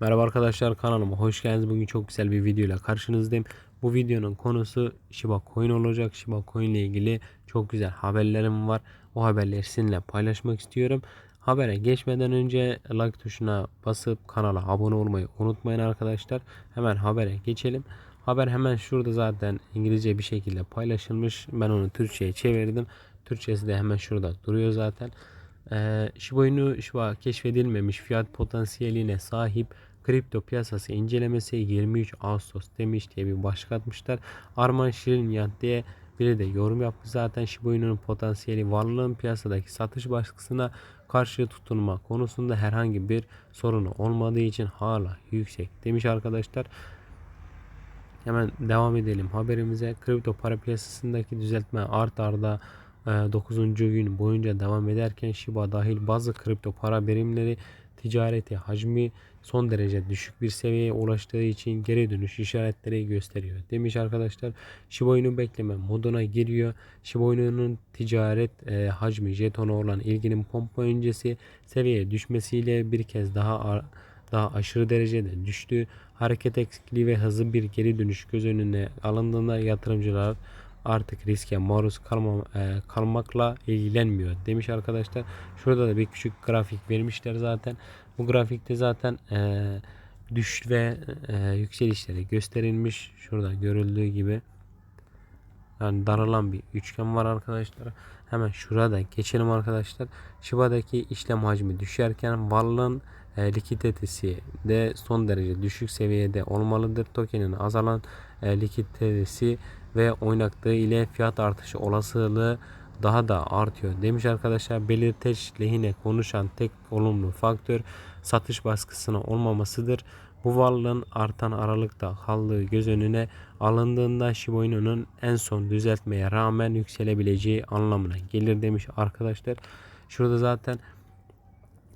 Merhaba arkadaşlar kanalıma hoş geldiniz. Bugün çok güzel bir video ile karşınızdayım. Bu videonun konusu Shiba Coin olacak. Shiba Coin ile ilgili çok güzel haberlerim var. O haberleri sizinle paylaşmak istiyorum. Habere geçmeden önce like tuşuna basıp kanala abone olmayı unutmayın arkadaşlar. Hemen habere geçelim. Haber hemen şurada zaten İngilizce bir şekilde paylaşılmış. Ben onu Türkçe'ye çevirdim. Türkçesi de hemen şurada duruyor zaten. Ee, Shiba Inu Shiba keşfedilmemiş fiyat potansiyeline sahip kripto piyasası incelemesi 23 Ağustos demiş diye bir başlık atmışlar. Arman Şirin diye biri de yorum yaptı. Zaten Shiba Inu'nun potansiyeli varlığın piyasadaki satış baskısına karşı tutunma konusunda herhangi bir sorunu olmadığı için hala yüksek demiş arkadaşlar. Hemen devam edelim haberimize. Kripto para piyasasındaki düzeltme art arda 9. gün boyunca devam ederken Shiba dahil bazı kripto para birimleri ticareti hacmi son derece düşük bir seviyeye ulaştığı için geri dönüş işaretleri gösteriyor. Demiş arkadaşlar Shiba Inu bekleme moduna giriyor. Shiba Inu'nun ticaret e, hacmi jetona olan ilginin pompa öncesi seviyeye düşmesiyle bir kez daha daha aşırı derecede düştü. Hareket eksikliği ve hızlı bir geri dönüş göz önüne alındığında yatırımcılar artık riske maruz kalma, e, kalmakla ilgilenmiyor demiş arkadaşlar. Şurada da bir küçük grafik vermişler zaten. Bu grafikte zaten e, düşüş ve e, yükselişleri gösterilmiş. Şurada görüldüğü gibi. Yani daralan bir üçgen var arkadaşlar. Hemen şurada geçelim arkadaşlar. Shiba'daki işlem hacmi düşerken varlığın e, likiditesi de son derece düşük seviyede olmalıdır. Token'in azalan e, likiditesi ve oynaklığı ile fiyat artışı olasılığı daha da artıyor demiş arkadaşlar. Belirteç lehine konuşan tek olumlu faktör satış baskısına olmamasıdır. Bu varlığın artan aralıkta kaldığı göz önüne alındığında Shiba en son düzeltmeye rağmen yükselebileceği anlamına gelir demiş arkadaşlar. Şurada zaten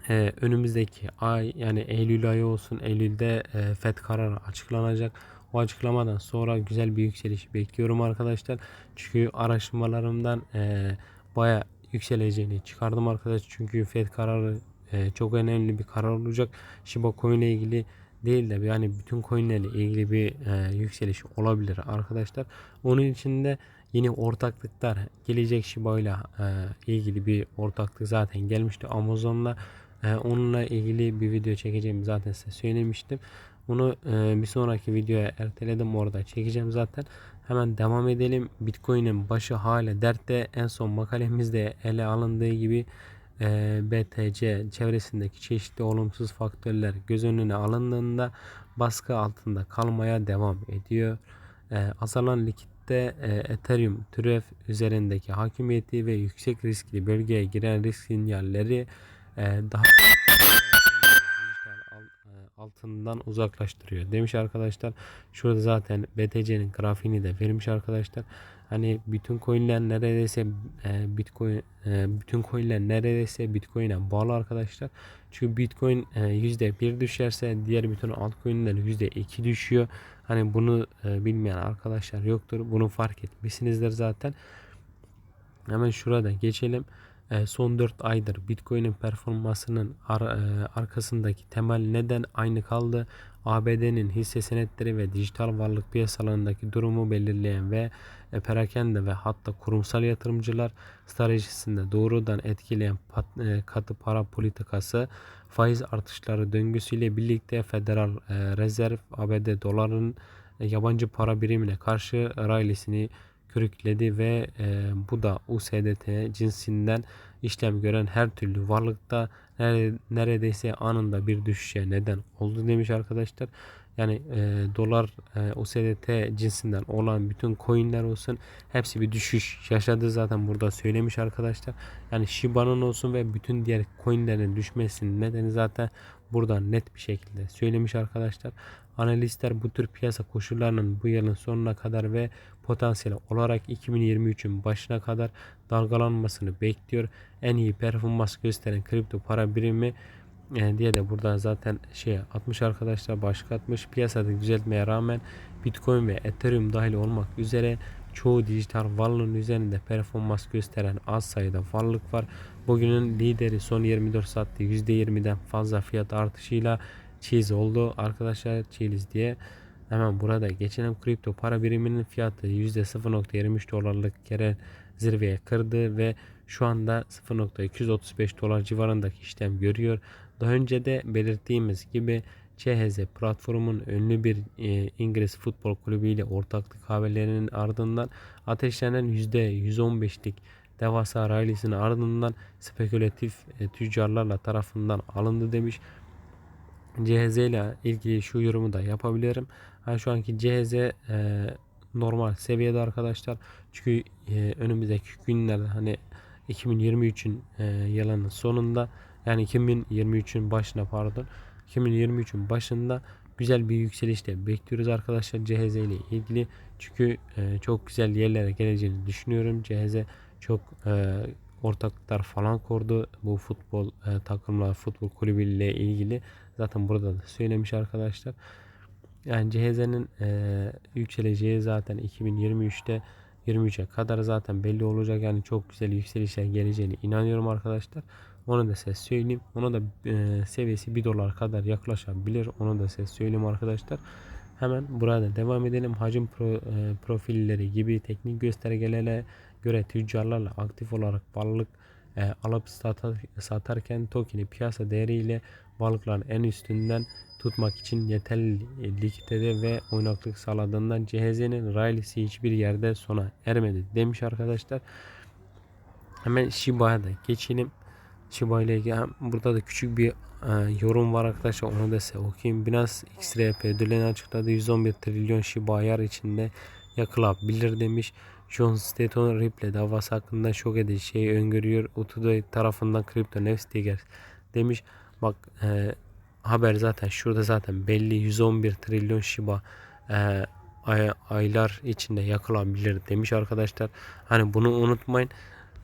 e, önümüzdeki ay yani Eylül ayı olsun Eylül'de e, FED kararı açıklanacak. O açıklamadan sonra güzel bir yükseliş bekliyorum arkadaşlar. Çünkü araştırmalarımdan e, baya yükseleceğini çıkardım arkadaşlar. Çünkü FED kararı e, çok önemli bir karar olacak. Shiba Coin ile ilgili değil de yani bütün coinlerle ilgili bir e, yükseliş olabilir arkadaşlar. Onun için de yeni ortaklıklar gelecek Shiba ile e, ilgili bir ortaklık zaten gelmişti Amazon'la. E, onunla ilgili bir video çekeceğimi zaten size söylemiştim. Bunu e, bir sonraki videoya erteledim orada çekeceğim zaten. Hemen devam edelim. Bitcoin'in başı hala dertte en son makalemizde ele alındığı gibi e, BTC çevresindeki çeşitli olumsuz faktörler göz önüne alındığında baskı altında kalmaya devam ediyor. E, azalan likitte e, Ethereum türev üzerindeki hakimiyeti ve yüksek riskli bölgeye giren risk sinyalleri e, daha altından uzaklaştırıyor demiş arkadaşlar. Şurada zaten BTC'nin grafiğini de vermiş arkadaşlar. Hani bütün coinler neredeyse e, Bitcoin e, bütün coinler neredeyse Bitcoin'e bağlı arkadaşlar. Çünkü Bitcoin e, %1 düşerse diğer bütün altcoin'ler %2 düşüyor. Hani bunu e, bilmeyen arkadaşlar yoktur. Bunu fark etmişsinizdir zaten. Hemen şurada geçelim. E, son 4 aydır Bitcoin'in performansının e, arkasındaki temel neden aynı kaldı. ABD'nin hisse senetleri ve dijital varlık piyasalarındaki durumu belirleyen ve e, perakende ve hatta kurumsal yatırımcılar stratejisinde doğrudan etkileyen katı para politikası faiz artışları döngüsüyle birlikte Federal Rezerv ABD doların yabancı para birimine karşı raylisini körükledi ve e, bu da USDT cinsinden işlem gören her türlü varlıkta neredeyse anında bir düşüşe neden oldu demiş arkadaşlar. Yani e, dolar e, USDT cinsinden olan bütün coinler olsun hepsi bir düşüş yaşadı zaten burada söylemiş arkadaşlar. Yani Shiba'nın olsun ve bütün diğer coinlerin düşmesinin nedeni zaten burada net bir şekilde söylemiş arkadaşlar. Analistler bu tür piyasa koşullarının bu yılın sonuna kadar ve potansiyel olarak 2023'ün başına kadar dalgalanmasını bekliyor. En iyi performans gösteren kripto para birimi e, diye de burada zaten şey 60 arkadaşlar başlık atmış. Piyasada düzeltmeye rağmen Bitcoin ve Ethereum dahil olmak üzere çoğu dijital varlığın üzerinde performans gösteren az sayıda varlık var. Bugünün lideri son 24 saatte %20'den fazla fiyat artışıyla cheese oldu arkadaşlar cheese diye. Hemen burada geçelim kripto para biriminin fiyatı %0.23 dolarlık kere zirveye kırdı ve şu anda 0.235 dolar civarındaki işlem görüyor. Daha önce de belirttiğimiz gibi CHZ platformun ünlü bir e, İngiliz futbol kulübü ile ortaklık haberlerinin ardından ateşlenen %115'lik devasa rallisinin ardından spekülatif e, tüccarlarla tarafından alındı demiş. CHZ ile ilgili şu yorumu da yapabilirim. Yani şu anki CHZ e, normal seviyede arkadaşlar. Çünkü e, önümüzdeki günlerde hani 2023'ün e, yılının sonunda yani 2023'ün başına pardon 2023'ün başında güzel bir yükselişte bekliyoruz arkadaşlar CHZ ile ilgili. Çünkü e, çok güzel yerlere geleceğini düşünüyorum. CHZ çok e, ortaklıklar falan kurdu bu futbol e, takımlar futbol kulübü ile ilgili. Zaten burada da söylemiş arkadaşlar. Yani CHZ'nin e, yükseleceği zaten 2023'te 23'e kadar zaten belli olacak. Yani çok güzel yükselişler geleceğini inanıyorum arkadaşlar. Onu da size söyleyeyim. Ona da e, seviyesi 1 dolar kadar yaklaşabilir. Onu da size söyleyeyim arkadaşlar. Hemen burada devam edelim. Hacim pro, e, profilleri gibi teknik göstergelere göre tüccarlarla aktif olarak balık e, alıp satar, satarken tokeni piyasa değeriyle balıkların en üstünden tutmak için yeterli likidite ve oynaklık sağladığından CHZ'nin rallisi hiçbir yerde sona ermedi demiş arkadaşlar. Hemen Shiba'ya da geçelim. Shiba ile ilgili burada da küçük bir e, yorum var arkadaşlar onu da size okuyayım. Binance XRP ödüllerini açıkladı 111 trilyon Shiba ayar içinde yakılabilir demiş. John Staton Ripple davası hakkında şok edici şey öngörüyor. Utudo tarafından kripto nefs diger demiş. Bak e, haber zaten şurada zaten belli 111 trilyon Shiba e, ay, aylar içinde yakılabilir demiş arkadaşlar. Hani bunu unutmayın.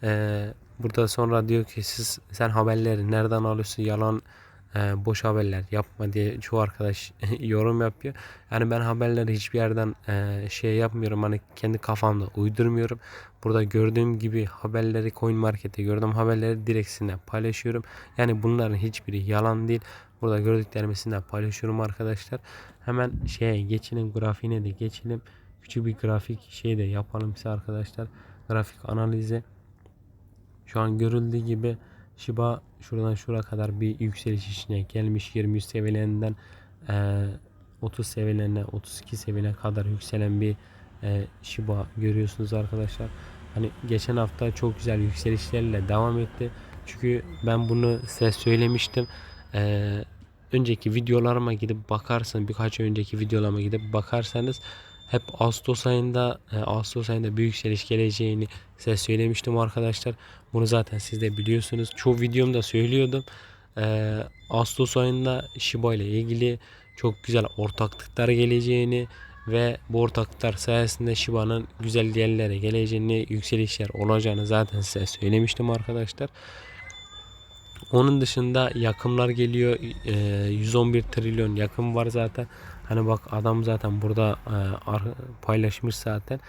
E, burada sonra diyor ki siz sen haberleri nereden alıyorsun yalan e, boş haberler yapma diye çoğu arkadaş yorum yapıyor. Yani ben haberleri hiçbir yerden e, şey yapmıyorum. Hani kendi kafamda uydurmuyorum. Burada gördüğüm gibi haberleri Coin Market'te gördüğüm haberleri direksine paylaşıyorum. Yani bunların hiçbiri yalan değil. Burada gördüklerimi sizinle paylaşıyorum arkadaşlar. Hemen şeye geçelim grafiğine de geçelim. Küçük bir grafik şey de yapalım size arkadaşlar. Grafik analizi. Şu an görüldüğü gibi Shiba şuradan şura kadar bir yükseliş içine gelmiş 23 seviyelerinden e, 30 seviyelerine 32 seviyene kadar yükselen bir e, Shiba görüyorsunuz arkadaşlar. Hani geçen hafta çok güzel yükselişlerle devam etti. Çünkü ben bunu size söylemiştim. Ee, önceki videolarıma gidip bakarsanız birkaç önceki videolarıma gidip bakarsanız hep Ağustos ayında e, Ağustos ayında büyük yükseliş geleceğini size söylemiştim arkadaşlar. Bunu zaten siz de biliyorsunuz. Çoğu videomda söylüyordum. Ee, Ağustos ayında Shiba ile ilgili çok güzel ortaklıklar geleceğini ve bu ortaklıklar sayesinde Shiba'nın güzel yerlere geleceğini, yükselişler olacağını zaten size söylemiştim arkadaşlar. Onun dışında yakımlar geliyor. E, 111 trilyon yakım var zaten. Hani bak adam zaten burada e, paylaşmış zaten.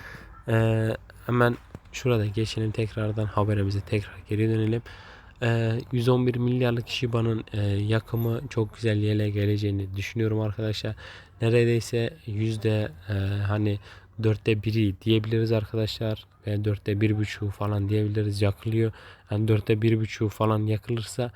E, hemen şurada geçelim tekrardan haberimize tekrar geri dönelim. E, 111 milyarlık Shiba'nın e, yakımı çok güzel yere geleceğini düşünüyorum arkadaşlar. Neredeyse yüzde e, hani dörtte biri diyebiliriz arkadaşlar. Ve dörtte bir buçuğu falan diyebiliriz yakılıyor. Yani dörtte bir buçuğu falan yakılırsa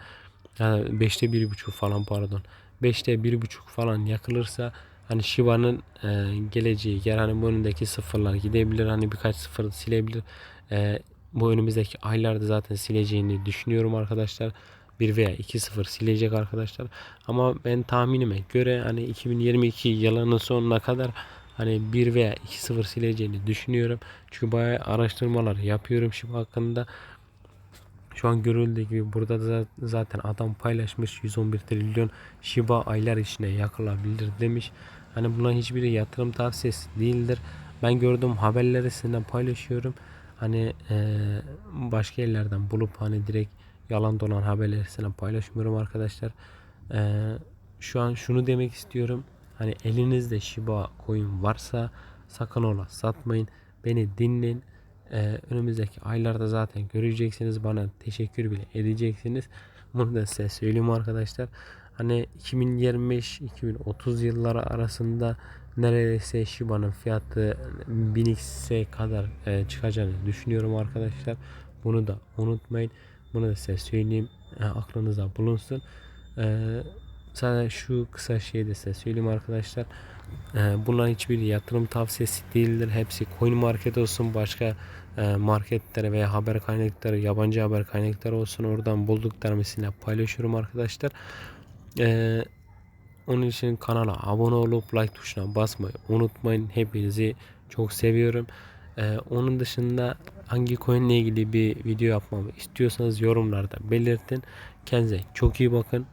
yani beşte bir buçuğu falan pardon. Beşte bir buçuk falan yakılırsa hani Shiba'nın e, geleceği yer hani bu önündeki sıfırlar gidebilir. Hani birkaç sıfır silebilir. E, bu önümüzdeki aylarda zaten sileceğini düşünüyorum arkadaşlar. 1 veya 2-0 silecek arkadaşlar. Ama ben tahminime göre hani 2022 yılının sonuna kadar hani 1 veya 2-0 sileceğini düşünüyorum. Çünkü bayağı araştırmalar yapıyorum şimdi hakkında. Şu an görüldüğü gibi burada da zaten adam paylaşmış 111 trilyon Shiba aylar içinde yakılabilir demiş. Hani bunların hiçbiri yatırım tavsiyesi değildir. Ben gördüğüm haberleri sizinle paylaşıyorum. Hani e, başka yerlerden bulup hani direkt yalan dolan haberleri sizinle paylaşmıyorum arkadaşlar. E, şu an şunu demek istiyorum. Hani elinizde Shiba coin varsa sakın ola satmayın. Beni dinleyin. Ee, önümüzdeki aylarda zaten göreceksiniz. Bana teşekkür bile edeceksiniz. Bunu da size söyleyeyim arkadaşlar. Hani 2025-2030 yılları arasında neredeyse Shiba'nın fiyatı 1000x'e kadar e, çıkacağını düşünüyorum arkadaşlar. Bunu da unutmayın. Bunu da size söyleyeyim. E, aklınıza bulunsun. E, sadece şu kısa şeyi de size söyleyeyim arkadaşlar. E, bunların hiçbir yatırım tavsiyesi değildir. Hepsi coin market olsun başka e, marketlere veya haber kaynakları yabancı haber kaynakları olsun oradan bulduklarımı sizinle paylaşıyorum arkadaşlar. E, onun için kanala abone olup like tuşuna basmayı unutmayın. Hepinizi çok seviyorum. Ee, onun dışında hangi coin ile ilgili bir video yapmamı istiyorsanız yorumlarda belirtin. Kendinize çok iyi bakın.